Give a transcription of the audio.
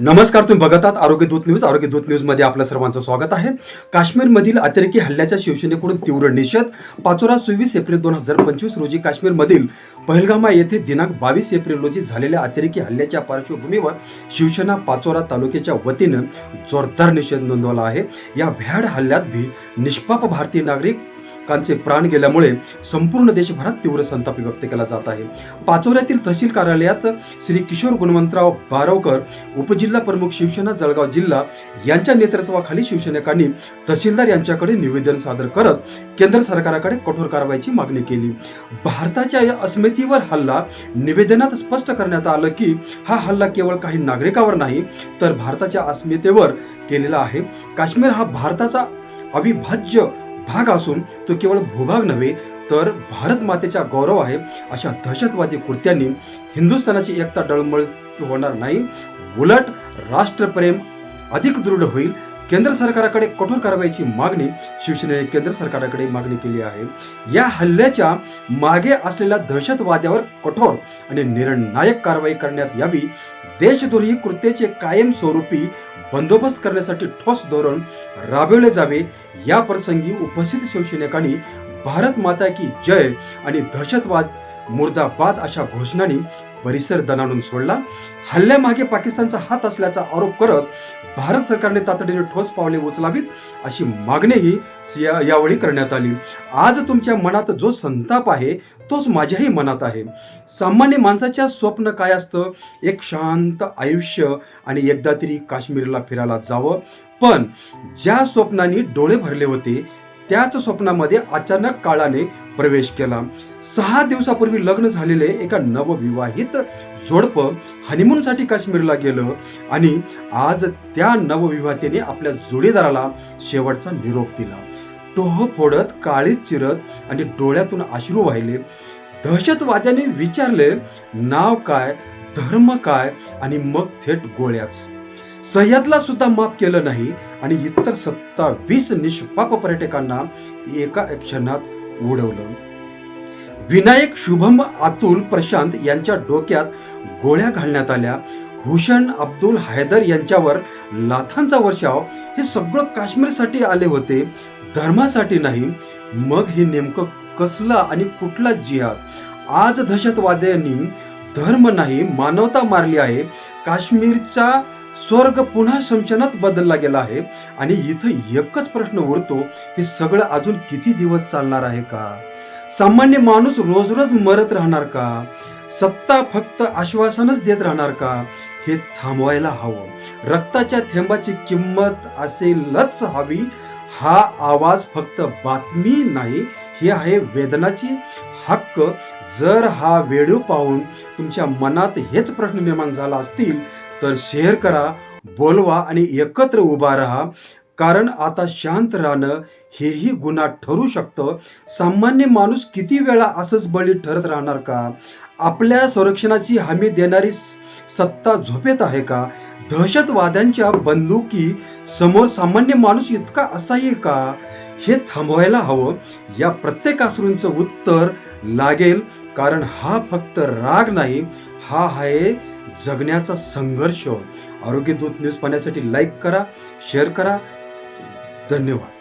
नमस्कार तुम्ही बघत आहात आरोग्य दूत न्यूज. आरोग्य दूत न्यूजमध्ये आपलं सर्वांचं स्वागत आहे. काश्मीरमधील अतिरेकी हल्ल्याच्या शिवसेनेकडून तीव्र निषेध. पाचोरा चोवीस एप्रिल दोन हजार पंचवीस रोजी काश्मीरमधील पहलगामा येथे दिनांक बावीस एप्रिल रोजी झालेल्या अतिरेकी हल्ल्याच्या पार्श्वभूमीवर शिवसेना पाचोरा तालुक्याच्या वतीनं जोरदार निषेध नोंदवला आहे. या भ्याड हल्ल्यात भी निष्पाप भारतीय नागरिक कांचे प्राण गेल्यामुळे संपूर्ण देशभरात तीव्र संताप व्यक्त केला जात आहे. पाचोऱ्यातील तहसील कार्यालयात श्री किशोर गुणवंतराव बारवकर उपजिल्हा प्रमुख शिवसेना जळगाव जिल्हा यांच्या नेतृत्वाखाली शिवसैनिकांनी तहसीलदार यांच्याकडे निवेदन सादर करत केंद्र सरकारकडे कठोर कारवाईची मागणी केली. भारताच्या या अस्मितेवर हल्ला निवेदनात स्पष्ट करण्यात आलं की हा हल्ला केवळ काही नागरिकावर नाही तर भारताच्या अस्मितेवर केलेला आहे. काश्मीर हा भारताचा अविभाज्य भाग असून तो केवळ भूभाग नव्हे तर भारत मातेचा गौरव आहे. अशा दहशतवादी कृत्यांनी हिंदुस्थानाची एकता डळमळ होणार नाही. उलट राष्ट्रप्रेम अधिक दृढ होईल. केंद्र सरकारकडे कठोर कारवाईची मागणी शिवसेनेने केंद्र सरकारकडे मागणी केली आहे. या हल्ल्याच्या मागे असलेल्या दहशतवाद्यावर कठोर आणि निर्णायक कारवाई करण्यात यावी देशद्रोही कृत्याचे कायमस्वरूपी बंदोबस्त करण्यासाठी ठोस धोरण राबवले जावे. या प्रसंगी उपस्थित शिवसैनिकांनी भारत माता की जय आणि दहशतवाद मुर्दाबाद अशा घोषणांनी परिसर दणाणून सोडला. हल्ल्यामागे पाकिस्तानचा हात असल्याचा आरोप करत भारत सरकारने तातडीने ठोस पावले उचलावीत अशी मागणीही या- यावेळी करण्यात आली. आज तुमच्या मनात जो संताप आहे तोच माझ्याही मनात आहे. सामान्य माणसाच्या स्वप्न काय असतं? एक शांत आयुष्य आणि एकदा तरी काश्मीरला फिरायला जावं. पण ज्या स्वप्नांनी डोळे भरले होते त्याच स्वप्नामध्ये अचानक काळाने प्रवेश केला. सहा दिवसापूर्वी लग्न झालेले एका नवविवाहित जोडपं हनीमूनसाठी काश्मीरला गेलं आणि आज त्या नवविवाहितेने आपल्या जोडीदाराला शेवटचा निरोप दिला. टोह फोडत काळीत चिरत आणि डोळ्यातून अश्रू वाहिले. दहशतवाद्याने विचारले नाव काय? धर्म काय? आणि मग थेट गोळ्याच. सह्यादला सुद्धा माफ केलं नाही आणि इतर सत्तावीस निष्पाप पर्यटकांना एका क्षणात उडवलं. विनायक शुभम अतुल प्रशांत यांच्या डोक्यात गोळ्या घालण्यात आल्या. हुसेन अब्दुल हैदर यांच्यावर लाथांचा वर्षाव. हे सगळं काश्मीरसाठी आले होते. धर्मासाठी नाही. मग हे नेमकं कसला आणि कुठला जिहाद? आज दहशतवाद्यांनी धर्म नाही मानवता मारली आहे. काश्मीरचा स्वर्ग पुन्हा शमशानात बदलला गेला आहे आणि इथं एकच प्रश्न उरतो हे सगळं अजून किती दिवस चालणार आहे का? सामान्य माणूस रोज रोज मरत राहणार का? सत्ता फक्त आश्वासनच देत राहणार का? हे थांबवायला हवं. रक्ताच्या थेंबाची किंमत असेलच हवी. हा आवाज फक्त बातमी नाही हे आहे वेदनाची हक्क. जर हा व्हिडिओ पाहून तुमच्या मनात हेच प्रश्न निर्माण झाला असतील तर शेअर करा बोलवा आणि एकत्र उभा राहा. कारण आता शांत राहणं हेही गुन्हा ठरू शकतं. सामान्य माणूस किती वेळा असंच बळी ठरत राहणार का? आपल्या संरक्षणाची हमी देणारी सत्ता झोपेत आहे का? दहशतवाद्यांच्या बंदुकी समोर सामान्य माणूस इतका असाही का? हे थांबवायला हवं. या प्रत्येक अश्रूंचं उत्तर लागेल. कारण हा फक्त राग नाही हा आहे जगण्याचा संघर्ष. आरोग्य दूत न्यूज पाहण्यासाठी लाईक करा शेअर करा. धन्यवाद.